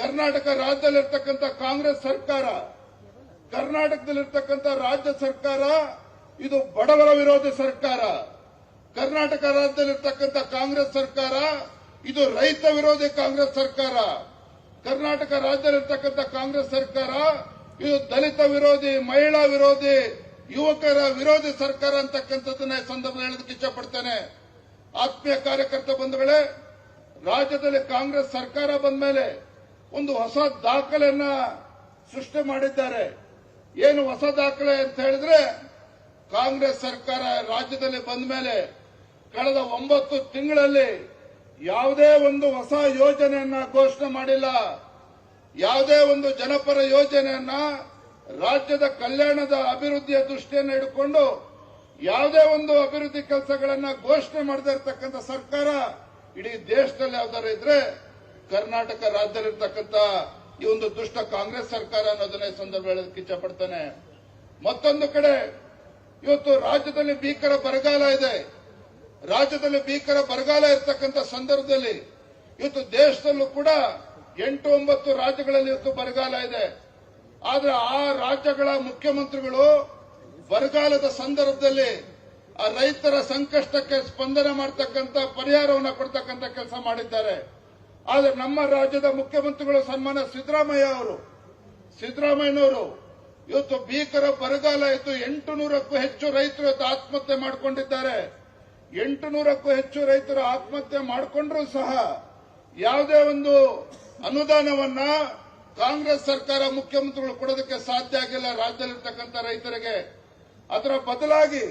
ಕರ್ನಾಟಕ ರಾಜ್ಯದಲ್ಲಿರ್ತಕ್ಕಂಥ ಕಾಂಗ್ರೆಸ್ ಸರ್ಕಾರ, ಕರ್ನಾಟಕದಲ್ಲಿರ್ತಕ್ಕಂಥ ರಾಜ್ಯ ಸರ್ಕಾರ, ಇದು ಬಡವರ ವಿರೋಧಿ ಸರ್ಕಾರ. ಕರ್ನಾಟಕ ರಾಜ್ಯದಲ್ಲಿರ್ತಕ್ಕಂಥ ಕಾಂಗ್ರೆಸ್ ಸರ್ಕಾರ, ಇದು ರೈತ ವಿರೋಧಿ ಕಾಂಗ್ರೆಸ್ ಸರ್ಕಾರ. ಕರ್ನಾಟಕ ರಾಜ್ಯದಲ್ಲಿರ್ತಕ್ಕಂಥ ಕಾಂಗ್ರೆಸ್ ಸರ್ಕಾರ, ಇದು ದಲಿತ ವಿರೋಧಿ, ಮಹಿಳಾ ವಿರೋಧಿ, ಯುವಕರ ವಿರೋಧಿ ಸರ್ಕಾರ ಅಂತಕ್ಕಂಥದ್ದನ್ನ ಈ ಸಂದರ್ಭದಲ್ಲಿ ಹೇಳೋದಕ್ಕೆ ಇಷ್ಟಪಡ್ತೇನೆ ಆತ್ಮೀಯ ಕಾರ್ಯಕರ್ತ ಬಂಧುಗಳೇ, ರಾಜ್ಯದಲ್ಲಿ ಕಾಂಗ್ರೆಸ್ ಸರ್ಕಾರ ಬಂದ ಮೇಲೆ ಒಂದು ಹೊಸ ದಾಖಲೆಯನ್ನ ಸೃಷ್ಟಿ ಮಾಡಿದ್ದಾರೆ. ಏನು ಹೊಸ ದಾಖಲೆ ಅಂತ ಹೇಳಿದ್ರೆ, ಕಾಂಗ್ರೆಸ್ ಸರ್ಕಾರ ರಾಜ್ಯದಲ್ಲಿ ಬಂದ ಮೇಲೆ ಕಳೆದ ಒಂಬತ್ತು ತಿಂಗಳಲ್ಲಿ ಯಾವುದೇ ಒಂದು ಹೊಸ ಯೋಜನೆಯನ್ನ ಘೋಷಣೆ ಮಾಡಿಲ್ಲ. ಯಾವುದೇ ಒಂದು ಜನಪರ ಯೋಜನೆಯನ್ನ ರಾಜ್ಯದ ಕಲ್ಯಾಣದ ಅಭಿವೃದ್ಧಿಯ ದೃಷ್ಟಿಯನ್ನು ಇಟ್ಟುಕೊಂಡು ಯಾವುದೇ ಒಂದು ಅಭಿವೃದ್ಧಿ ಕೆಲಸಗಳನ್ನ ಘೋಷಣೆ ಮಾಡದೇ ಇರತಕ್ಕಂಥ ಸರ್ಕಾರ ಇಡೀ ದೇಶದಲ್ಲಿ ಯಾವ್ದಾರು ಇದ್ರೆ ಕರ್ನಾಟಕ ರಾಜ್ಯದಲ್ಲಿರ್ತಕ್ಕಂಥ ಈ ಒಂದು ದುಷ್ಟ ಕಾಂಗ್ರೆಸ್ ಸರ್ಕಾರ ಅನ್ನೋದನ್ನ ಈ ಸಂದರ್ಭ ಹೇಳೋದಕ್ಕೆ ಇಚ್ಛಪಡ್ತಾನೆ. ಮತ್ತೊಂದು ಕಡೆ, ಇವತ್ತು ರಾಜ್ಯದಲ್ಲಿ ಭೀಕರ ಬರಗಾಲ ಇದೆ. ರಾಜ್ಯದಲ್ಲಿ ಭೀಕರ ಬರಗಾಲ ಇರತಕ್ಕಂಥ ಸಂದರ್ಭದಲ್ಲಿ ಇವತ್ತು ದೇಶದಲ್ಲೂ ಕೂಡ ಎಂಟು ಒಂಬತ್ತು ರಾಜ್ಯಗಳಲ್ಲಿ ಇವತ್ತು ಬರಗಾಲ ಇದೆ. ಆದ್ರೆ ಆ ರಾಜ್ಯಗಳ ಮುಖ್ಯಮಂತ್ರಿಗಳು ಬರಗಾಲದ ಸಂದರ್ಭದಲ್ಲಿ ಆ ರೈತರ ಸಂಕಷ್ಟಕ್ಕೆ ಸ್ಪಂದನೆ ಮಾಡತಕ್ಕಂತ ಪರಿಹಾರವನ್ನು ಕೊಡ್ತಕ್ಕಂತ ಕೆಲಸ ಮಾಡಿದ್ದಾರೆ. ಆದ್ರೆ ನಮ್ಮ ರಾಜ್ಯದ ಮುಖ್ಯಮಂತ್ರಿಗಳ ಸನ್ಮಾನ ಸಿದ್ದರಾಮಯ್ಯ ಅವರು. ಸಿದ್ದರಾಮಯ್ಯನವರು ಇವತ್ತು ಭೀಕರ ಬರಗಾಲ ಇತ್ತು ಎಂಟು ನೂರಕ್ಕೂ ಹೆಚ್ಚು ರೈತರು ಇವತ್ತು ಆತ್ಮಹತ್ಯೆ ಮಾಡಿಕೊಂಡಿದ್ದಾರೆ. ಎಂಟು ನೂರಕ್ಕೂ ಹೆಚ್ಚು ರೈತರು ಆತ್ಮಹತ್ಯೆ ಮಾಡಿಕೊಂಡ್ರೂ ಸಹ ಯಾವುದೇ ಒಂದು ಅನುದಾನವನ್ನ ಕಾಂಗ್ರೆಸ್ ಸರ್ಕಾರ ಮುಖ್ಯಮಂತ್ರಿಗಳು ಕೊಡೋದಕ್ಕೆ ಸಾಧ್ಯ ಆಗಿಲ್ಲ ರಾಜ್ಯದಲ್ಲಿರ್ತಕ್ಕಂಥ ರೈತರಿಗೆ. ಅದರ ಬದಲಾಗಿ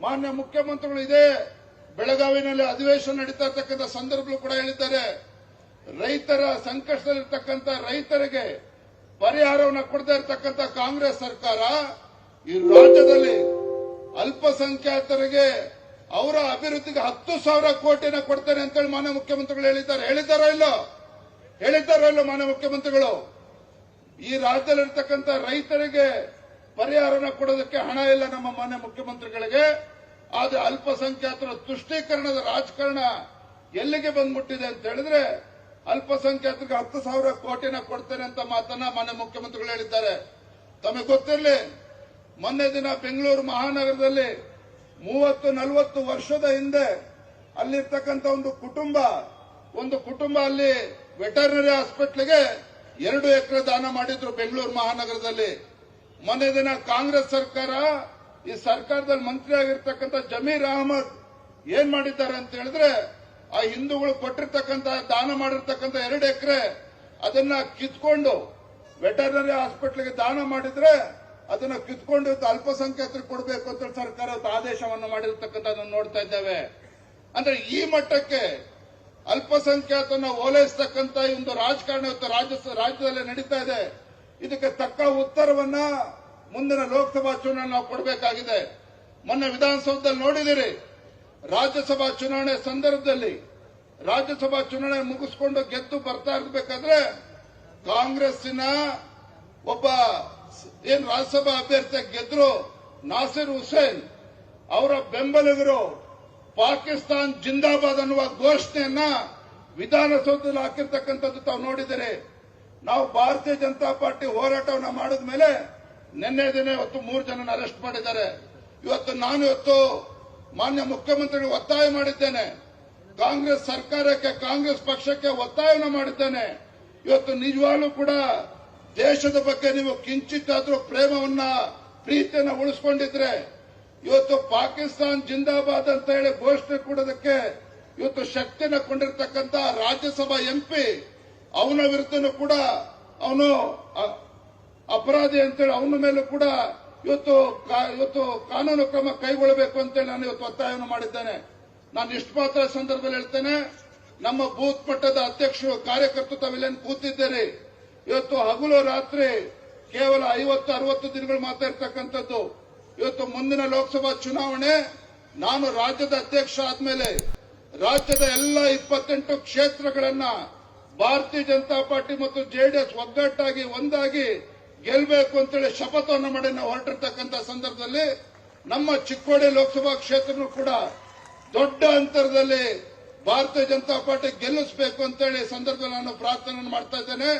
ಮಾನ್ಯ ಮುಖ್ಯಮಂತ್ರಿಗಳು ಇದೇ ಬೆಳಗಾವಿನಲ್ಲಿ ಅಧಿವೇಶನ ನಡೀತಾ ಇರ್ತಕ್ಕಂಥ ಸಂದರ್ಭಗಳು ಕೂಡ ಹೇಳಿದ್ದಾರೆ. ರೈತರ ಸಂಕಷ್ಟದಲ್ಲಿರ್ತಕ್ಕಂಥ ರೈತರಿಗೆ ಪರಿಹಾರವನ್ನು ಕೊಡದೇ ಇರತಕ್ಕಂಥ ಕಾಂಗ್ರೆಸ್ ಸರ್ಕಾರ ಈ ರಾಜ್ಯದಲ್ಲಿ ಅಲ್ಪಸಂಖ್ಯಾತರಿಗೆ ಅವರ ಅಭಿವೃದ್ಧಿಗೆ ಹತ್ತು ಸಾವಿರ ಕೋಟಿನ ಕೊಡ್ತೇನೆ ಅಂತೇಳಿ ಮಾನ್ಯ ಮುಖ್ಯಮಂತ್ರಿಗಳು ಹೇಳಿದ್ದಾರೆ. ಹೇಳಿದ್ದಾರೋ ಇಲ್ಲೋ? ಹೇಳಿದ್ದಾರೋ ಇಲ್ಲೋ ಮಾನ್ಯ ಮುಖ್ಯಮಂತ್ರಿಗಳು? ಈ ರಾಜ್ಯದಲ್ಲಿರ್ತಕ್ಕಂಥ ರೈತರಿಗೆ ಪರಿಹಾರನ ಕೊಡೋದಕ್ಕೆ ಹಣ ಇಲ್ಲ ನಮ್ಮ ಮಾನ್ಯ ಮುಖ್ಯಮಂತ್ರಿಗಳಿಗೆ. ಆದ್ರೆ ಅಲ್ಪಸಂಖ್ಯಾತರ ತುಷ್ಟೀಕರಣದ ರಾಜಕಾರಣ ಎಲ್ಲಿಗೆ ಬಂದ್ಬಿಟ್ಟಿದೆ ಅಂತ ಹೇಳಿದ್ರೆ ಅಲ್ಪಸಂಖ್ಯಾತರಿಗೆ ಹತ್ತು ಸಾವಿರ ಕೋಟಿನ ಕೊಡ್ತೇನೆ ಅಂತ ಮಾತನ್ನ ಮಾನ್ಯ ಮುಖ್ಯಮಂತ್ರಿಗಳು ಹೇಳಿದ್ದಾರೆ. ತಮಗೆ ಗೊತ್ತಿರಲಿ, ಮೊನ್ನೆ ದಿನ ಬೆಂಗಳೂರು ಮಹಾನಗರದಲ್ಲಿ ಮೂವತ್ತು, ನಲವತ್ತು ವರ್ಷದ ಹಿಂದೆ ಅಲ್ಲಿರ್ತಕ್ಕಂಥ ಒಂದು ಕುಟುಂಬ ಒಂದು ಕುಟುಂಬ ಅಲ್ಲಿ ವೆಟರ್ನರಿ ಹಾಸ್ಪಿಟ್ಲಿಗೆ ಎರಡು ಎಕರೆ ದಾನ ಮಾಡಿದ್ರು ಬೆಂಗಳೂರು ಮಹಾನಗರದಲ್ಲಿ. ಮೊನ್ನೆ ದಿನ ಕಾಂಗ್ರೆಸ್ ಸರ್ಕಾರ, ಈ ಸರ್ಕಾರದಲ್ಲಿ ಮಂತ್ರಿ ಆಗಿರ್ತಕ್ಕಂಥ ಜಮೀರ್ ಅಹಮದ್ ಏನ್ ಮಾಡಿದ್ದಾರೆ ಅಂತ ಹೇಳಿದ್ರೆ ಆ ಹಿಂದೂಗಳು ಕೊಟ್ಟಿರ್ತಕ್ಕಂತ ದಾನ ಮಾಡಿರ್ತಕ್ಕಂತ ಎರಡು ಎಕರೆ ಅದನ್ನ ಕಿತ್ಕೊಂಡು ವೆಟರ್ನರಿ ಹಾಸ್ಪಿಟಲ್ಗೆ ದಾನ ಮಾಡಿದ್ರೆ ಅದನ್ನ ಕಿತ್ಕೊಂಡು ಅಲ್ಪಸಂಖ್ಯಾತರು ಅಲ್ಪಸಂಖ್ಯಾತರಿಗೆ ಕೊಡಬೇಕು ಅಂತ ಸರ್ಕಾರ ಆದೇಶವನ್ನು ಮಾಡಿರ್ತಕ್ಕಂಥದ್ದನ್ನು ನೋಡ್ತಾ ಇದ್ದೇವೆ. ಅಂದ್ರೆ ಈ ಮಟ್ಟಕ್ಕೆ ಅಲ್ಪಸಂಖ್ಯಾತನ ಓಲೈಸ್ತಕ್ಕಂಥ ಒಂದು ರಾಜಕಾರಣ ಇವತ್ತು ರಾಜ್ಯ ರಾಜ್ಯದಲ್ಲಿ ನಡೀತಾ ಇದೆ. ಇದಕ್ಕೆ ತಕ್ಕ ಉತ್ತರವನ್ನ ಮುಂದಿನ ಲೋಕಸಭಾ ಚುನಾವಣೆ ನಾವು ಕೊಡಬೇಕಾಗಿದೆ. ಮೊನ್ನೆ ವಿಧಾನಸೌಧದಲ್ಲಿ ನೋಡಿದಿರಿ. ರಾಜ್ಯಸಭಾ ಚುನಾವಣೆ ಸಂದರ್ಭದಲ್ಲಿ ರಾಜ್ಯಸಭಾ ಚುನಾವಣೆ ಮುಗಿಸ್ಕೊಂಡು ಗೆದ್ದು ಬರ್ತಾ ಇರಬೇಕಾದ್ರೆ ಕಾಂಗ್ರೆಸ್ಸಿನ ಒಬ್ಬ ಏನ್ ರಾಜ್ಯಸಭಾ ಅಭ್ಯರ್ಥಿ ಗೆದ್ರು ನಾಸಿರ್ ಹುಸೇನ್ ಅವರ ಬೆಂಬಲಿಗರು ಪಾಕಿಸ್ತಾನ್ ಜಿಂದಾಬಾದ್ ಅನ್ನುವ ಘೋಷಣೆಯನ್ನ ವಿಧಾನಸೌಧದಲ್ಲಿ ಹಾಕಿರ್ತಕ್ಕಂಥದ್ದು ತಾವು ನೋಡಿದರೆ. ನಾವು ಭಾರತೀಯ ಜನತಾ ಪಾರ್ಟಿ ಹೋರಾಟವನ್ನು ಮಾಡಿದ ಮೇಲೆ ನಿನ್ನೆ ದಿನ ಇವತ್ತು ಮೂರು ಜನನ ಅರೆಸ್ಟ್ ಮಾಡಿದ್ದಾರೆ. ಇವತ್ತು ನಾನು ಇವತ್ತು ಮಾನ್ಯ ಮುಖ್ಯಮಂತ್ರಿಗಳು ಒತ್ತಾಯ ಮಾಡಿದ್ದೇನೆ. ಕಾಂಗ್ರೆಸ್ ಸರ್ಕಾರಕ್ಕೆ, ಕಾಂಗ್ರೆಸ್ ಪಕ್ಷಕ್ಕೆ ಒತ್ತಾಯ ಮಾಡಿದ್ದೇನೆ. ಇವತ್ತು ನಿಜವಾಗ್ಲೂ ಕೂಡ ದೇಶದ ಬಗ್ಗೆ ನೀವು ಕಿಂಚಿತ್ತಾದ್ರೂ ಪ್ರೇಮವನ್ನ, ಪ್ರೀತಿಯನ್ನ ಉಳಿಸ್ಕೊಂಡಿದ್ರೆ, ಇವತ್ತು ಪಾಕಿಸ್ತಾನ್ ಜಿಂದಾಬಾದ್ ಅಂತ ಹೇಳಿ ಘೋಷಣೆ ಕೊಡೋದಕ್ಕೆ ಇವತ್ತು ಶಕ್ತಿನ ಕೊಂಡಿರ್ತಕ್ಕಂಥ ರಾಜ್ಯಸಭಾ ಎಂಪಿ, ಅವನ ವಿರುದ್ಧನೂ ಕೂಡ ಅವನು ಅಪರಾಧಿ ಅಂತೇಳಿ ಅವನ ಮೇಲೂ ಕೂಡ ಇವತ್ತು ಇವತ್ತು ಕಾನೂನು ಕ್ರಮ ಕೈಗೊಳ್ಳಬೇಕು ಅಂತೇಳಿ ನಾನು ಇವತ್ತು ಒತ್ತಾಯವನ್ನು ಮಾಡಿದ್ದೇನೆ. ನಾನು ಇಷ್ಟು ಮಾತ್ರ ಸಂದರ್ಭದಲ್ಲಿ ಹೇಳ್ತೇನೆ. ನಮ್ಮ ಬೂತ್ ಮಟ್ಟದ ಅಧ್ಯಕ್ಷರು, ಕಾರ್ಯಕರ್ತರು ತಾವೆಲ್ಲೇನು ಕೂತಿದ್ದೀರಿ? ಇವತ್ತು ಹಗಲು ರಾತ್ರಿ ಕೇವಲ ಐವತ್ತು, ಅರವತ್ತು ದಿನಗಳು ಮಾತಾಡ್ತಕ್ಕಂಥದ್ದು ಇವತ್ತು ಮುಂದಿನ ಲೋಕಸಭಾ ಚುನಾವಣೆ, ನಾನು ರಾಜ್ಯದ ಅಧ್ಯಕ್ಷ ಆದ್ಮೇಲೆ ರಾಜ್ಯದ ಎಲ್ಲ ಇಪ್ಪತ್ತೆಂಟು ಕ್ಷೇತ್ರಗಳನ್ನ ಭಾರತೀಯ ಜನತಾ ಪಾರ್ಟಿ ಮತ್ತು ಜೆಡಿಎಸ್ ಒಗ್ಗಟ್ಟಾಗಿ, ಒಂದಾಗಿ ಗೆಲ್ಲಬೇಕು ಅಂತೇಳಿ ಶಪಥವನ್ನು ಮಾಡಿ ನಾವು ಹೊರಟಿರ್ತಕ್ಕಂಥ ಸಂದರ್ಭದಲ್ಲಿ ನಮ್ಮ ಚಿಕ್ಕೋಡಿ ಲೋಕಸಭಾ ಕ್ಷೇತ್ರನೂ ಕೂಡ ದೊಡ್ಡ ಅಂತರದಲ್ಲಿ ಭಾರತೀಯ ಜನತಾ ಪಾರ್ಟಿ ಗೆಲ್ಲಿಸಬೇಕು ಅಂತೇಳಿ ಸಂದರ್ಭದಲ್ಲಿ ನಾನು ಪ್ರಾರ್ಥನೆ ಮಾಡ್ತಾ ಇದ್ದೇನೆ.